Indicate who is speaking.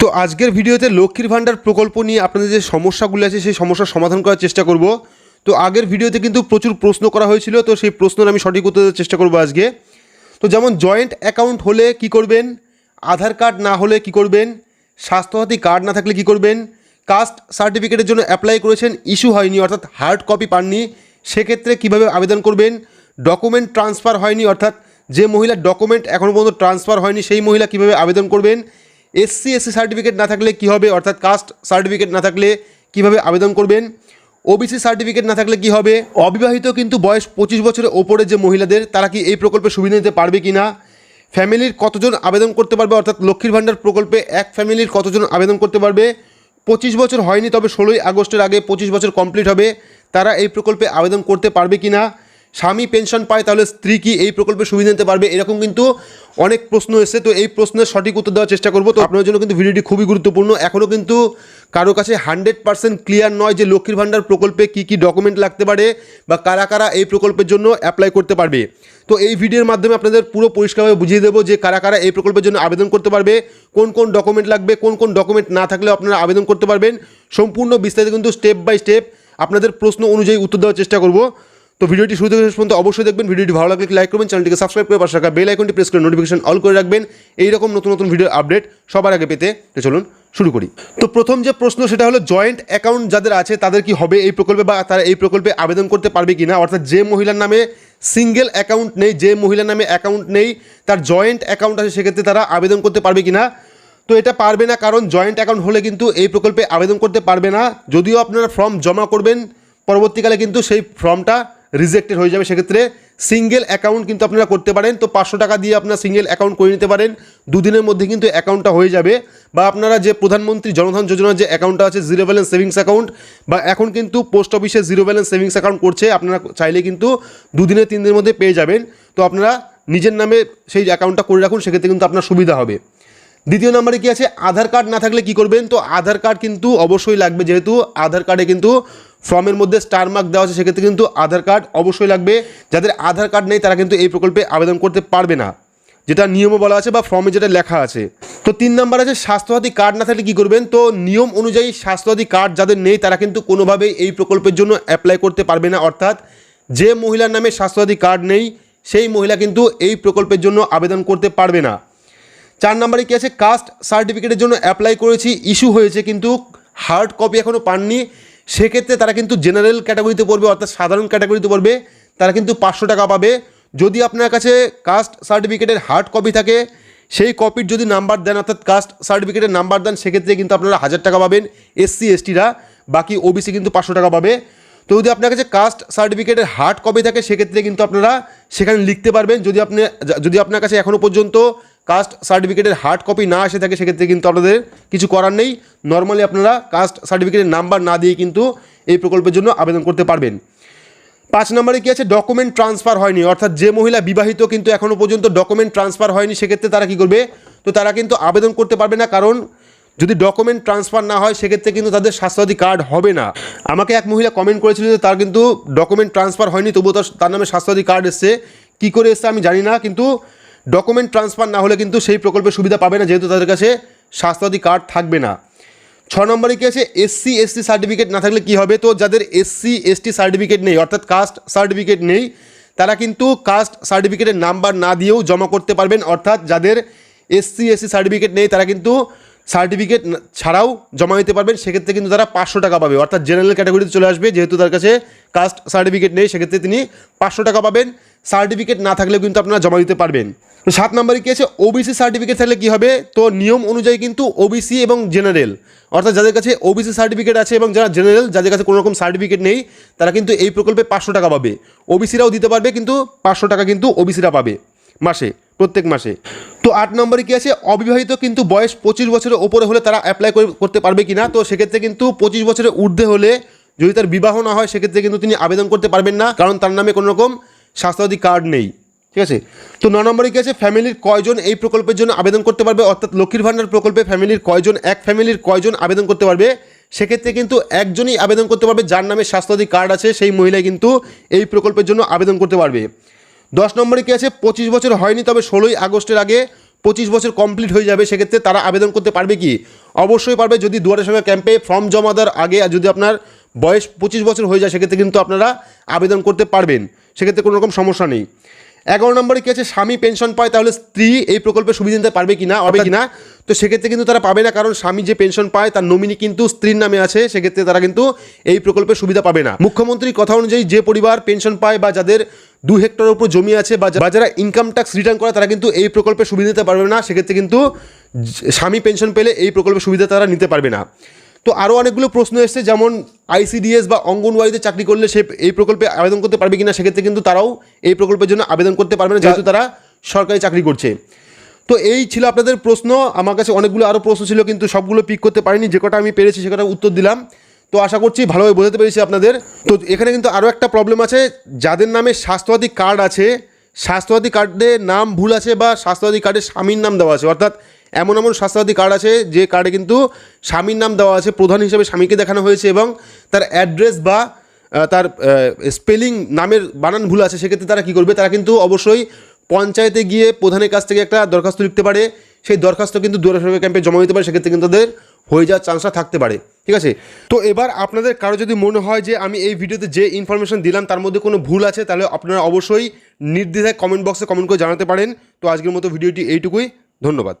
Speaker 1: তো আজকের ভিডিওতে লক্ষ্মীর ভাণ্ডার প্রকল্প নিয়ে আপনাদের যে সমস্যাগুলো আছে, সেই সমস্যার সমাধান করার চেষ্টা করব। তো আগের ভিডিওতে কিন্তু প্রচুর প্রশ্ন করা হয়েছিল, তো সেই প্রশ্নের আমি সঠিক উত্তর দেওয়ার চেষ্টা করব আজকে। তো যেমন জয়েন্ট অ্যাকাউন্ট হলে কি করবেন, আধার কার্ড না হলে কি করবেন, স্বাস্থ্যসাথী কার্ড না থাকলে কি করবেন, কাস্ট সার্টিফিকেটের জন্য অ্যাপ্লাই করেছেন, ইস্যু হয়নি, অর্থাৎ হার্ড কপি পাননি, সেক্ষেত্রে কীভাবে আবেদন করবেন, ডকুমেন্ট ট্রান্সফার হয়নি, অর্থাৎ যে মহিলার ডকুমেন্ট এখনও পর্যন্ত ট্রান্সফার হয়নি, সেই মহিলা কীভাবে আবেদন করবেন এসসি এসসি সার্টিফিকেট না থাকলে কি হবে? অর্থাৎ কাস্ট সার্টিফিকেট না থাকলে কীভাবে আবেদন করবেন? ওবিসি সার্টিফিকেট না থাকলে কি হবে? অবিবাহিত কিন্তু বয়স পঁচিশ বছরের ওপরে যে মহিলাদের, তারা কি এই প্রকল্পে সুবিধা নিতে পারবে কি না ফ্যামিলির কতজন আবেদন করতে পারবে? অর্থাৎ লক্ষ্মীর ভাণ্ডার প্রকল্পে এক ফ্যামিলির কতজন আবেদন করতে পারবে? পঁচিশ বছর হয়নি, তবে ষোলোই আগস্টের আগে পঁচিশ বছর কমপ্লিট হবে। তারা এই প্রকল্পে আবেদন করতে পারবে কি না স্বামী পেনশন পায়, তাহলে স্ত্রী কি এই প্রকল্পে সুবিধা নিতে পারবে? এরকম কিন্তু অনেক প্রশ্ন এসেছে। তো এই প্রশ্নের সঠিক উত্তর দেওয়ার চেষ্টা করব। তো আপনার জন্য কিন্তু ভিডিওটি খুবই গুরুত্বপূর্ণ। এখনও কিন্তু কারও কাছে হান্ড্রেড পার্সেন্ট ক্লিয়ার নয় যে লক্ষ্মীর ভাণ্ডার প্রকল্পে কি কি ডকুমেন্ট লাগতে পারে বা কারা কারা এই প্রকল্পের জন্য অ্যাপ্লাই করতে পারবে। তো এই ভিডিওর মাধ্যমে আপনাদের পুরো পরিষ্কারভাবে বুঝিয়ে দেবো যে কারা কারা এই প্রকল্পের জন্য আবেদন করতে পারবে, কোন কোন ডকুমেন্ট লাগবে, কোন কোন ডকুমেন্ট না থাকলেও আপনারা আবেদন করতে পারবেন। সম্পূর্ণ বিস্তারিত কিন্তু স্টেপ বাই স্টেপ আপনাদের প্রশ্ন অনুযায়ী উত্তর দেওয়ার চেষ্টা করব। তো ভিডিওটি শুরু থেকে শেষ পর্যন্ত অবশ্যই দেখবেন। ভিডিওটি ভালো লাগলে লাইক করবেন, চ্যানেলটিকে সাবস্ক্রাইব করে পাশে রাখা বেল আইকনটি প্রেস করে নোটিফিকেশন অল করে রাখবেন। এই রকম নতুন নতুন ভিডিও আপডেট সবার আগে পেতে। তো চলুন শুরু করি। তো প্রথম যে প্রশ্ন, সেটা হলো জয়েন্ট অ্যাকাউন্ট যাদের আছে, তাদের কি হবে এই প্রকল্পে বা তারা এই প্রকল্পে আবেদন করতে পারবে কি না অর্থাৎ যে মহিলার নামে সিঙ্গেল অ্যাকাউন্ট নেই, যে মহিলার নামে অ্যাকাউন্ট নেই, তার জয়েন্ট অ্যাকাউন্ট আছে, সেক্ষেত্রে তারা আবেদন করতে পারবে কি না তো এটা পারবে না, কারণ জয়েন্ট অ্যাকাউন্ট হলে কিন্তু এই প্রকল্পে আবেদন করতে পারবে না। যদিও আপনারা ফর্ম জমা করবেন, পরবর্তীকালে কিন্তু সেই ফর্মটা রিজেক্টেড হয়ে যাবে, সেক্ষেত্রে সিঙ্গেল অ্যাকাউন্ট কিন্তু আপনারা করতে পারেন। তো পাঁচশো টাকা দিয়ে আপনারা সিঙ্গেল অ্যাকাউন্ট করে নিতে পারেন। দুদিনের মধ্যে কিন্তু অ্যাকাউন্টটা হয়ে যাবে। বা আপনারা যে প্রধানমন্ত্রী জনধন যোজনার যে অ্যাকাউন্টটা আছে জিরো ব্যালেন্স সেভিংস অ্যাকাউন্ট বা এখন কিন্তু পোস্ট অফিসে জিরো ব্যালেন্স সেভিংস অ্যাকাউন্ট করছে, আপনারা চাইলে কিন্তু দুদিনে তিন দিনের মধ্যে পেয়ে যাবেন। তো আপনারা নিজের নামে সেই অ্যাকাউন্টটা করে রাখুন, সেক্ষেত্রে কিন্তু আপনার সুবিধা হবে। দ্বিতীয় নম্বরে কি আছে? আধার কার্ড না থাকলে কি করবেন? তো আধার কার্ড কিন্তু অবশ্যই লাগবে, যেহেতু আধার কার্ডে কিন্তু ফর্মের মধ্যে স্টার মার্ক দেওয়া আছে, সেক্ষেত্রে কিন্তু আধার কার্ড অবশ্যই লাগবে। যাদের আধার কার্ড নেই, তারা কিন্তু এই প্রকল্পে আবেদন করতে পারবে না। যেটা নিয়মে বলা আছে বা ফর্মে যেটা লেখা আছে। তো তিন নাম্বার আছে, স্বাস্থ্যসাথী কার্ড না থাকলে কী করবেন? তো নিয়ম অনুযায়ী স্বাস্থ্যসাথী কার্ড যাদের নেই, তারা কিন্তু কোনোভাবেই এই প্রকল্পের জন্য অ্যাপ্লাই করতে পারবে না। অর্থাৎ যে মহিলার নামে স্বাস্থ্যসাথী কার্ড নেই, সেই মহিলা কিন্তু এই প্রকল্পের জন্য আবেদন করতে পারবে না। চার নাম্বারে কী আছে? কাস্ট সার্টিফিকেটের জন্য অ্যাপ্লাই করেছি। ইস্যু হয়েছে কিন্তু হার্ড কপি এখনও পাননি। সেক্ষেত্রে তারা কিন্তু জেনারেল ক্যাটাগরিতে পড়বে, অর্থাৎ সাধারণ ক্যাটাগরিতে পড়বে। তারা কিন্তু পাঁচশো টাকা পাবে। যদি আপনার কাছে কাস্ট সার্টিফিকেটের হার্ড কপি থাকে, সেই কপির যদি নাম্বার দেন, অর্থাৎ কাস্ট সার্টিফিকেটের নাম্বার দেন, সেক্ষেত্রে কিন্তু আপনারা হাজার টাকা পাবেন এসসি এসটিরা বাকি ওবিসি কিন্তু পাঁচশো টাকা পাবে। তো যদি আপনার কাছে কাস্ট সার্টিফিকেটের হার্ড কপি থাকে, সেক্ষেত্রে কিন্তু আপনারা সেখানে লিখতে পারবেন। যদি আপনি, যদি আপনার কাছে এখনও পর্যন্ত কাস্ট সার্টিফিকেটের হার্ড কপি না এসে থাকে, সেক্ষেত্রে কিন্তু আপনাদের কিছু করার নেই। নর্মালি আপনারা কাস্ট সার্টিফিকেটের নাম্বার না দিয়ে কিন্তু এই প্রকল্পের জন্য আবেদন করতে পারবেন। পাঁচ নম্বরে কী আছে? ডকুমেন্ট ট্রান্সফার হয়নি। অর্থাৎ যে মহিলা বিবাহিত কিন্তু এখনও পর্যন্ত ডকুমেন্ট ট্রান্সফার হয়নি, সেক্ষেত্রে তারা কী করবে? তো তারা কিন্তু আবেদন করতে পারবে না, কারণ যদি ডকুমেন্ট ট্রান্সফার না হয়, সেক্ষেত্রে কিন্তু তাদের স্বাস্থ্যসাথী কার্ড হবে না। আমাকে এক মহিলা কমেন্ট করেছিল যে তার কিন্তু ডকুমেন্ট ট্রান্সফার হয়নি, তবুও তার তার নামে স্বাস্থ্যসাথী কার্ড এসছে। কী করে এসছে আমি জানি না, কিন্তু ডকুমেন্ট ট্রান্সফার না হলে কিন্তু সেই প্রকল্পের সুবিধা পাবে না, যেহেতু তাদের কাছে স্বাস্থ্যসাথী কার্ড থাকবে না। ছ নম্বরে কী আছে? এসসি এসটি সার্টিফিকেট না থাকলে কি হবে? তো যাদের এসসি এসটি সার্টিফিকেট নেই, অর্থাৎ কাস্ট সার্টিফিকেট নেই, তারা কিন্তু কাস্ট সার্টিফিকেটের নাম্বার না দিয়েও জমা করতে পারবেন। অর্থাৎ যাদের এসসি এসসি সার্টিফিকেট নেই, তারা কিন্তু সার্টিফিকেট ছাড়াও জমা দিতে পারবেন। সেক্ষেত্রে কিন্তু তারা পাঁচশো টাকা পাবে। অর্থাৎ জেনারেল ক্যাটাগরিতে চলে আসবে, যেহেতু তার কাছে কাস্ট সার্টিফিকেট নেই, সেক্ষেত্রে তিনি পাঁচশো টাকা পাবেন। সার্টিফিকেট না থাকলেও কিন্তু আপনারা জমা দিতে পারবেন। তো সাত নম্বরে কী আছে? ওবিসি সার্টিফিকেট থাকলে কী হবে? তো নিয়ম অনুযায়ী কিন্তু ওবিসি এবং জেনারেল অর্থাৎ যাদের কাছে ওবিসি সার্টিফিকেট আছে এবং যারা জেনারেল যাদের কাছে কোনো রকম সার্টিফিকেট নেই, তারা কিন্তু এই প্রকল্পে পাঁচশো টাকা পাবে। ওবিসিরাও দিতে পারবে, কিন্তু পাঁচশো টাকা কিন্তু ওবিসিরা পাবে মাসে, প্রত্যেক মাসে। তো আট নম্বরে কী আছে? অবিবাহিত কিন্তু বয়স পঁচিশ বছরের ওপরে হলে তারা অ্যাপ্লাই করতে পারবে কি না তো সেক্ষেত্রে কিন্তু পঁচিশ বছরের ঊর্ধ্বে হলে যদি তার বিবাহ না হয়, সেক্ষেত্রে কিন্তু তিনি আবেদন করতে পারবেন না, কারণ তার নামে কোনো রকম স্বাস্থ্যসাথী কার্ড নেই। ঠিক আছে? তো ন নম্বরে কী আছে? ফ্যামিলির কয়জন এই প্রকল্পের জন্য আবেদন করতে পারবে? অর্থাৎ লক্ষ্মীর ভাণ্ডার প্রকল্পে ফ্যামিলির কয়জন, এক ফ্যামিলির কয়জন আবেদন করতে পারবে? সেক্ষেত্রে কিন্তু একজনই আবেদন করতে পারবে, যার নামে স্বাস্থ্যসাথী কার্ড আছে, সেই মহিলা কিন্তু এই প্রকল্পের জন্য আবেদন করতে পারবে। দশ নম্বরে কী আছে? পঁচিশ বছর হয়নি, তবে ষোলোই আগস্টের আগে পঁচিশ বছর কমপ্লিট হয়ে যাবে, সেক্ষেত্রে তারা আবেদন করতে পারবে কি? অবশ্যই পারবে যদি দুয়ারে সঙ্গে ক্যাম্পে ফর্ম জমা দেওয়ার আগে যদি আপনার বয়স পঁচিশ বছর হয়ে যায়, সেক্ষেত্রে কিন্তু আপনারা আবেদন করতে পারবেন। সেক্ষেত্রে কোনো রকম সমস্যা নেই। এগারো নম্বরে কি আছে? স্বামী পেনশন পায় তাহলে স্ত্রী এই প্রকল্পে সুবিধা নিতে পারবে কি না হবে কি না তো সেক্ষেত্রে কিন্তু তারা পাবে না কারণ স্বামী যে পেনশন পায় তার নমিনি কিন্তু স্ত্রীর নামে আছে সেক্ষেত্রে তারা কিন্তু এই প্রকল্পের সুবিধা পাবে না। মুখ্যমন্ত্রীর কথা অনুযায়ী যে পরিবার পেনশন পায় বা যাদের দু হেক্টরের উপর জমি আছে বা যারা ইনকাম ট্যাক্স রিটার্ন করে তারা কিন্তু এই প্রকল্পের সুবিধা নিতে পারবে না সেক্ষেত্রে কিন্তু স্বামী পেনশন পেলে এই প্রকল্পের সুবিধা তারা নিতে পারবে না। তো আরও অনেকগুলো প্রশ্ন এসছে, যেমন আইসিডিএস বা অঙ্গনওয়াড়িতে চাকরি করলে সে এই প্রকল্পে আবেদন করতে পারবে কিনা, সেক্ষেত্রে কিন্তু তারাও এই প্রকল্পের জন্য আবেদন করতে পারবে না, যেহেতু তারা সরকারি চাকরি করছে। তো এই ছিল আপনাদের প্রশ্ন, আমার কাছে অনেকগুলো আরও প্রশ্ন ছিল, কিন্তু সবগুলো পিক করতে পারিনি, যে কটা আমি পেরেছি সে উত্তর দিলাম। তো আশা করছি ভালোভাবে বোঝাতে পেরেছি আপনাদের। তো এখানে কিন্তু আরও একটা প্রবলেম আছে, যাদের নামে স্বাস্থ্যসাথী কার্ড আছে, স্বাস্থ্যসাথী কার্ডে নাম ভুল আছে বা স্বাস্থ্যসাথী কার্ডে স্বামীর নাম দেওয়া আছে, অর্থাৎ এমন এমন স্বাস্থ্যসাথী কার্ড আছে, যে কার্ডে কিন্তু স্বামীর নাম দেওয়া আছে, প্রধান হিসেবে স্বামীকে দেখানো হয়েছে এবং তার অ্যাড্রেস বা তার স্পেলিং নামের বানান ভুল আছে, সেক্ষেত্রে তারা কী করবে? তারা কিন্তু অবশ্যই পঞ্চায়েতে গিয়ে প্রধানের কাছ থেকে একটা দরখাস্ত লিখতে পারে। সেই দরখাস্ত কিন্তু দুয়ারে সরকার ক্যাম্পে জমা দিতে পারে, সেক্ষেত্রে কিন্তু তাদের হয়ে যাওয়ার চান্সটা থাকতে পারে। ঠিক আছে? তো এবার আপনাদের কারও যদি মনে হয় যে আমি এই ভিডিওতে যে ইনফরমেশন দিলাম, তার মধ্যে কোনো ভুল আছে, তাহলে আপনারা অবশ্যই নির্দ্বিধায় কমেন্ট বক্সে কমেন্ট করে জানাতে পারেন। তো আজকের মতো ভিডিওটি এইটুকুই। ধন্যবাদ।